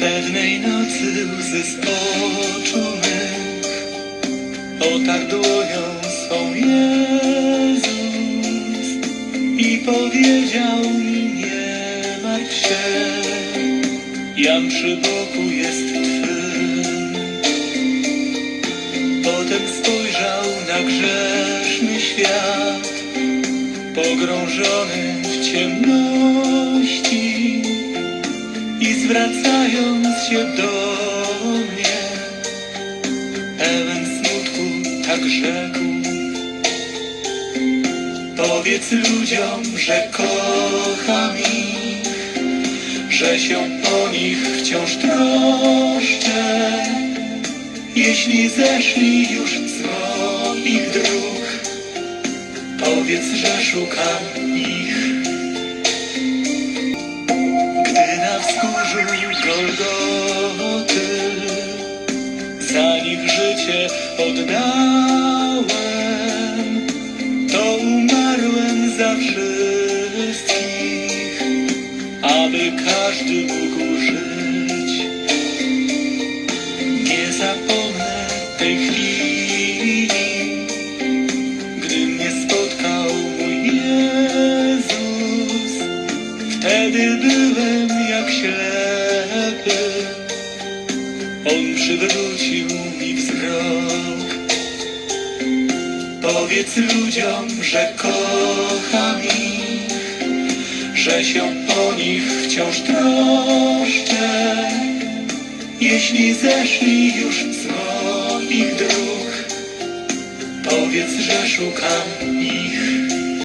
Pewnej nocy łzy z oczu mych Otarł dłonią swą Jezus I powiedział mi nie martw się. Jam przy boku jest Twym. Potem spojrzał na grzeszny świat Pogrążony w ciemności zwracając się do mnie, pełen smutku tak rzekł. Powiedz ludziom, że kocham ich, że się o nich wciąż troszczę. Jeśli zeszli już z moich dróg, powiedz, że szukam ich. Za nich życie oddałem, to umarłem za wszystkich, aby każdy mógł żyć. Nie zapomnę przywrócił mi wzrok. Powiedz ludziom, że kocham ich, że się o nich wciąż troszczę. Jeśli zeszli już z moich dróg, powiedz, że szukam ich.